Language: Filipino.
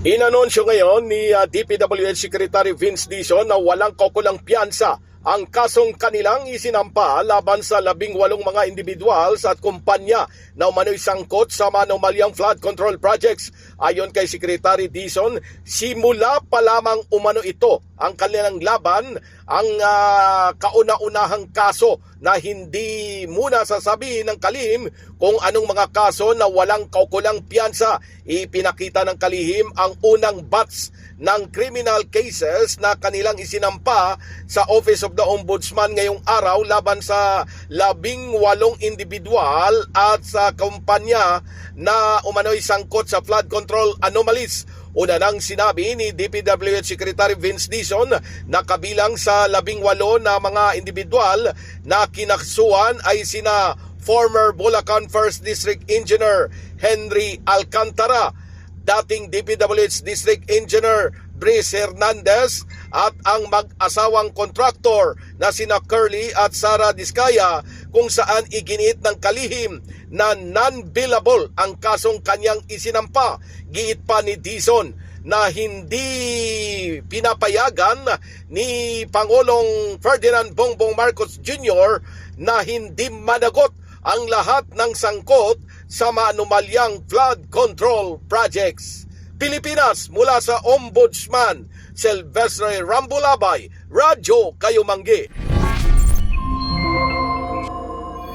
Inanunsyo ngayon ni DPWH Secretary Vince Dizon na walang kaukulang piyansa ang kasong kanilang isinampa laban sa labing walong mga individuals at kumpanya na umano'y sangkot sa manumalyang flood control projects. Ayon kay Secretary Dizon, simula pa lamang umano ito ang kanilang laban ang ah, kauna-unahang kaso na hindi muna sasabihin ng kalihim kung anong mga kaso na walang kaukulang piyansa. Ipinakita ng kalihim ang unang batch ng criminal cases na kanilang isinampa sa Office of the Ombudsman ngayong araw laban sa labing walong individual at sa kumpanya na umano'y sangkot sa flood control anomalies. Una nang sinabi ni DPWH Secretary Vince Dizon na kabilang sa labing walo na mga individual na kinaksuhan ay sina former Bulacan 1st District Engineer Henry Alcantara, dating DPWH District Engineer Brice Hernandez at ang mag-asawang kontraktor na sina Curly at Sara Diskaya kung saan iginit ng kalihim na non-billable ang kasong kanyang isinampa. Giit pa ni Dizon na hindi pinapayagan ni Pangulong Ferdinand Bongbong Marcos Jr. na hindi managot ang lahat ng sangkot sa maanumalyang flood control projects. Pilipinas mula sa Ombudsman Silvestre Rambulabay, Radyo Kayumanggi.